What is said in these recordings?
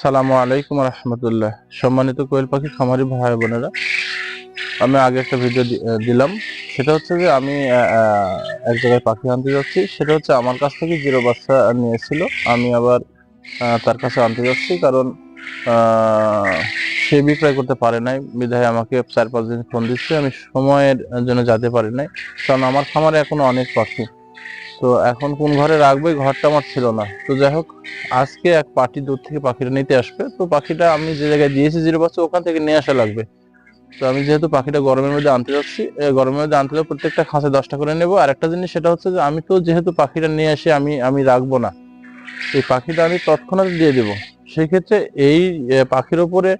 সালামু আলাইকুম রহমতুল্লাহ। সম্মানিত কোয়েল পাখি, খামারি ভাই বোনেরা, আমি আগে একটা ভিডিও দিলাম। সেটা হচ্ছে যে আমি এক জায়গায় পাখি আনতে যাচ্ছি। সেটা হচ্ছে আমার কাছ থেকে জিরো বাচ্চা নিয়েছিল। আমি আবার তার কাছে আনতে যাচ্ছি কারণ সে বিক্রয় করতে পারে নাই। বিধায় আমাকে চার পাঁচ দিন ফোন দিচ্ছে। আমি সময়ের জন্য যেতে পারি নাই। কারণ আমার খামারে এখনও অনেক পাখি। তো এখন কোন ঘরে রাখবে ঘরটা আমার ছিল না। তো যাই হোক, আজকে এক পার্টি দূর থেকে পাখিটা নিতে আসবে। তো পাখিটা আমি যে জায়গায় দিয়েছি জিরো বাচ্চা ওখান থেকে নিয়ে আসা লাগবে। তো আমি যেহেতু পাখিটা গরমের মধ্যে আনতে যাচ্ছি গরমের মধ্যে আনতে হলে প্রত্যেকটা খাঁচে দশটা করে নেব। আর একটা জিনিস, সেটা হচ্ছে যে আমি তো যেহেতু পাখিটা নিয়ে আসি, আমি আমি রাখব না। এই পাখিটা আমি তৎক্ষণাৎ দিয়ে দেবো। সেক্ষেত্রে এই পাখির উপরে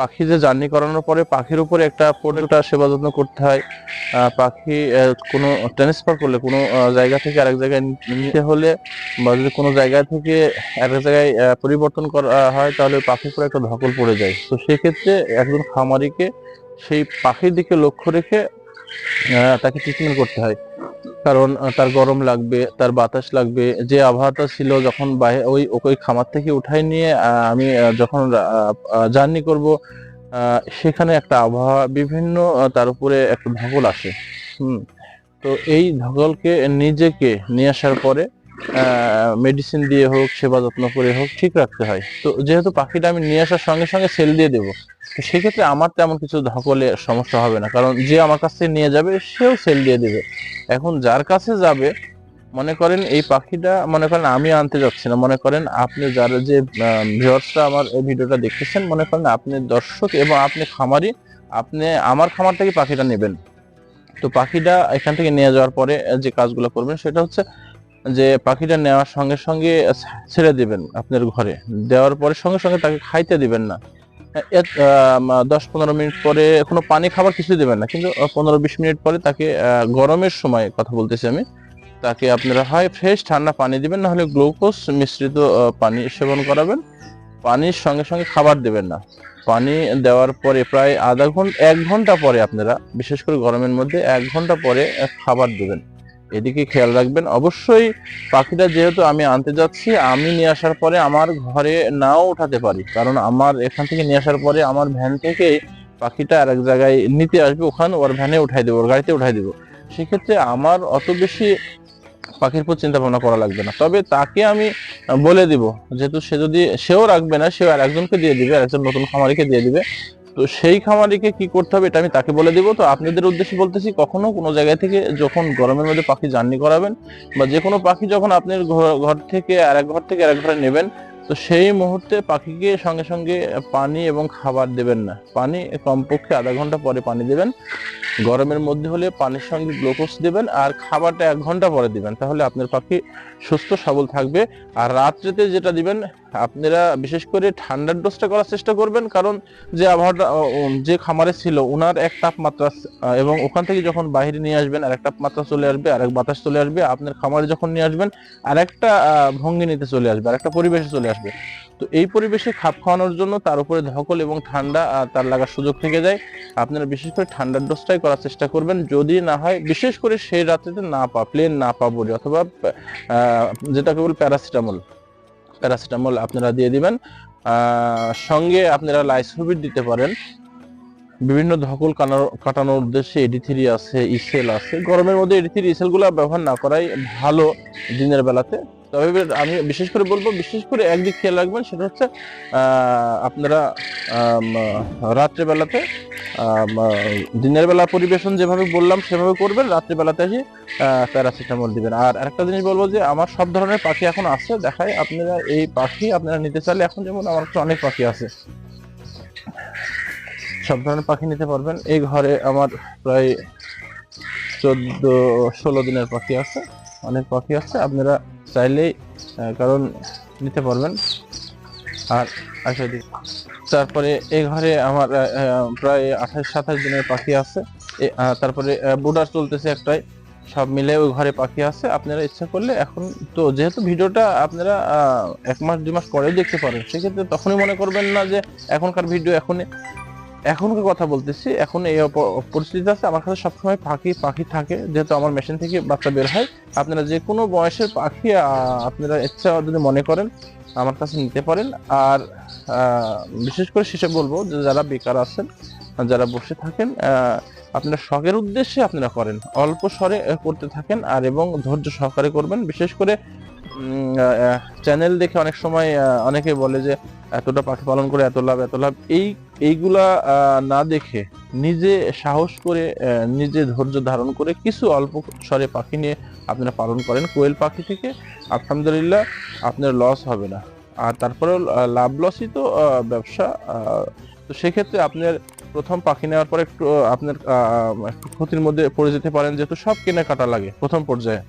পাখি যে জার্নি করানোর পরে পাখির উপরে একটা প্রোডাক্টটা সেবা যত্ন করতে হয়। পাখি কোনো ট্রান্সফার করলে কোনো জায়গা থেকে আরেক জায়গায় নিতে হলে বা যদি কোনো জায়গা থেকে এক জায়গায় পরিবর্তন করা হয় তাহলে পাখির উপরে একটা ধকল পড়ে যায়। তো সেক্ষেত্রে একজন খামারিকে সেই পাখির দিকে লক্ষ্য রেখে তাকে ট্রিটমেন্ট করতে হয়। কারণ তার গরম লাগবে, তার বাতাস লাগবে। যে আবহাওয়াটা ছিল যখন বাইরে ওই ওই খামার থেকে উঠাই নিয়ে আমি যখন জার্নি করব সেখানে একটা আবহাওয়া বিভিন্ন তার উপরে একটা ধকল আসে। হুম। তো এই ধকলকে নিজেকে নিয়ে আসার পরে মেডিসিন দিয়ে হোক, সেবা যত্ন করে হোক, ঠিক রাখতে হয়। তো যেহেতু পাখিটা আমি নিয়ে আসার সঙ্গে সঙ্গে সেল দিয়ে দেবো, তো সেক্ষেত্রে আমার তেমন কিছু ধকলে সমস্যা হবে না। কারণ যে আমার কাছ থেকে নিয়ে যাবে, সেও সেল দিয়ে দেবে। এখন যার কাছে যাবে, মনে করেন এই পাখিটা, মনে করেন আমি আনতে যাচ্ছি না, মনে করেন আপনি যারা যে ভিউয়ার্সরা আমার এই ভিডিওটা দেখতেছেন, মনে করেন আপনি দর্শক এবং আপনি খামারি, আপনি আমার খামার থেকে পাখিটা নেবেন। তো পাখিটা এখান থেকে নিয়ে যাওয়ার পরে যে কাজগুলো করবেন, সেটা হচ্ছে যে পাখিটা নেওয়ার সঙ্গে সঙ্গে ছেড়ে দিবেন আপনার ঘরে। দেওয়ার পরে সঙ্গে সঙ্গে তাকে খাইতে দিবেন না। দশ পনেরো মিনিট পরে কোনো পানি খাবার কিছু দিবেন না। কিন্তু পনেরো বিশ মিনিট পরে তাকে গরমের সময় কথা বলতেছি আমি, তাকে আপনারা হয় ফ্রেশ ঠান্ডা পানি দিবেন না হলে গ্লুকোজ মিশ্রিত পানি সেবন করাবেন। পানির সঙ্গে সঙ্গে খাবার দেবেন না। পানি দেওয়ার পরে প্রায় আধা ঘণ্টা, এক ঘণ্টা পরে আপনারা, বিশেষ করে গরমের মধ্যে, এক ঘণ্টা পরে খাবার দেবেন। এদিকে খেয়াল রাখবেন, অবশ্যই পাখিটা যেহেতু আমি আনতে যাচ্ছি, আমি নিয়ে আসার পরে আমার ঘরে নাও উঠাতে পারি। কারণ আমার এখান থেকে নিয়ে আসার পরে আমার ভ্যান থেকে পাখিটা আর এক জায়গায় নিতে আসবে, ওখানে ওর ভ্যানে উঠাই দেবো, ওর গাড়িতে উঠাই দেবো। সেক্ষেত্রে আমার অত বেশি পাখির উপর চিন্তা ভাবনা করা লাগবে না। তবে তাকে আমি বলে দিব, যেহেতু সে যদি, সেও রাখবে না, সেও আর একজনকে দিয়ে দিবে, আর একজন নতুন খামারিকে দিয়ে দিবে। তো সেই খামারিকে কি করতে হবে এটা আমি তাকে বলে দিব। তো আপনাদের উদ্দেশ্যে বলতেছি, কখনো কোনো জায়গা থেকে যখন গরমের মধ্যে পাখি জার্নি করাবেন বা যে কোনো পাখি যখন আপনার ঘর- ঘর থেকে আর এক ঘর থেকে আর এক ঘরে নেবেন তো সেই মুহূর্তে পাখিকে সঙ্গে সঙ্গে পানি এবং খাবার দেবেন না। পানি কমপক্ষে আধা ঘণ্টা পরে পানি দেবেন। গরমের মধ্যে হলে পানির সঙ্গে গ্লুকোজ দেবেন আর খাবারটা এক ঘণ্টা পরে দিবেন। তাহলে আপনার পাখি সুস্থ, সবল থাকবে। আর রাত্রেতে যেটা দিবেন, আপনারা বিশেষ করে ঠান্ডার ডোজটা করার চেষ্টা করবেন। কারণ যে আবহাওয়াটা যে খামারে ছিল ওনার এক তাপমাত্রা এবং ওখান থেকে যখন বাইরে নিয়ে আসবেন আর এক তাপমাত্রা চলে আসবে আর এক বাতাস চলে আসবে। আপনার খামারে যখন নিয়ে আসবেন আর একটা ভঙ্গি নিতে চলে আসবে আর একটা পরিবেশে চলে আসবে। তো এই পরিবেশে খাপ খাওয়ানোর জন্য তার উপরে ধকল এবং ঠান্ডা তার লাগার সুযোগ থেকে যায়। আপনারা বিশেষ করে ঠান্ডার ডোজটাই করার চেষ্টা করবেন। যদি না হয়, বিশেষ করে সেই রাত্রিতে না পা প্লেন না পা বলি অথবা যেটা কেবল প্যারাসিটামল প্যারাসিটামল আপনারা দিয়ে দিবেন। সঙ্গে আপনারা লাইসোভিট দিতে পারেন। বিভিন্ন ধকল কাটানোর উদ্দেশ্যে এডি থ্রি আছে ইসেল আছে। গরমের মধ্যে এডি থ্রি ইসেলগুলো ব্যবহার না করাই ভালো দিনের বেলাতে। তবে আমি বিশেষ করে বলব বিশেষ করে একদিক খেয়াল রাখবেন সেটা হচ্ছে আপনারা আম, রাত্রে বেলাতে আম, দিনের বেলা পরিবেশন যেভাবে বললাম সেভাবে করবেন রাত্রে বেলাতে এসে প্যারাসিটামল দিবেন। আর একটা জিনিস বলব যে আমার সব ধরনের পাখি এখন আছে দেখায় আপনারা এই পাখি আপনারা নিতে চাইলে এখন যেমন আমার অনেক পাখি আছে। সব ধরনের পাখি নিতে পারবেন। এই ঘরে আমার প্রায় চোদ্দ, ষোলো দিনের পাখি আছে, অনেক পাখি আছে, আপনারা চাইলেই কারণ নিতে পারবেন। আর আচ্ছা দিক তারপরে এই ঘরে আমার প্রায় আঠাশ, সাতাশ দিনের পাখি আছে। তারপরে বুডার চলতেছে একটাই। সব মিলে ওই ঘরে পাখি আছে। আপনারা ইচ্ছা করলে এখন তো যেহেতু ভিডিওটা আপনারা এক মাস, দুই মাস পরেও দেখতে পারেন, সেক্ষেত্রে তখনই মনে করবেন না যে এখনকার ভিডিও এখনই। এখনকার কথা বলতেছি? এখন এই পরিস্থিতি আছে। আমার কাছে সবসময় পাখি পাখি থাকে। যেহেতু আমার মেশিন থেকে বাচ্চা বের হয়, আপনারা যে কোনো বয়সের পাখি আপনারা ইচ্ছা যদি মনে করেন, আমার কাছে নিতে পারেন। আর বিশেষ করে শেষে বলব যে যারা বেকার আছেন, যারা বসে থাকেন আপনারা শখের উদ্দেশ্যে আপনারা করেন। অল্প স্বরে করতে থাকেন। আর এবং ধৈর্য সহকারে করবেন। বিশেষ করে চ্যানেল দেখে অনেক সময় অনেকে বলে যে এতটা পাখি পালন করে এত লাভ এত লাভ। এই, এইগুলা না দেখে নিজে সাহস করে নিজে ধৈর্য ধারণ করে কিছু অল্প স্বরে পাখি নিয়ে আপনারা পালন করেন। কোয়েল পাখি থেকে আলহামদুলিল্লাহ আপনার লস হবে না। আর তারপরে লাভ লসই তো ব্যবসা তো সেক্ষেত্রে আপনার প্রথম পাখি নেওয়ার পরে একটু আপনার ক্ষতির মধ্যে পড়ে যেতে পারেন, যেহেতু সব কেনাকাটা লাগে প্রথম পর্যায়ে।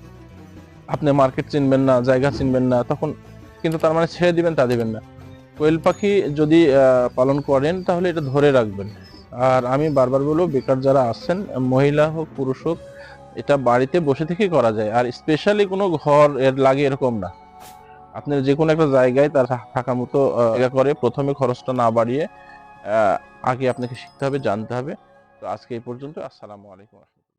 আপনি মার্কেট চিনবেন না, জায়গা চিনবেন না, তখন কিন্তু তার মানে ছেড়ে দিবেন, তা দিবেন না। কোয়েল পাখি যদি পালন করেন, তাহলে এটা ধরে রাখবেন। আর আমি বারবার বলব, বেকার যারা আছেন, মহিলা হোক, পুরুষ হোক, এটা বাড়িতে বসে থেকে করা যায়। আর স্পেশালি কোনো ঘর এর লাগে এরকম না। আপনার যে কোনো একটা জায়গায় তার থাকা মতো জায়গা করে প্রথমে খরচটা না বাড়িয়ে আগে আপনাকে শিখতে হবে, জানতে হবে। তো আজকে এই পর্যন্ত, আসসালামু আলাইকুম।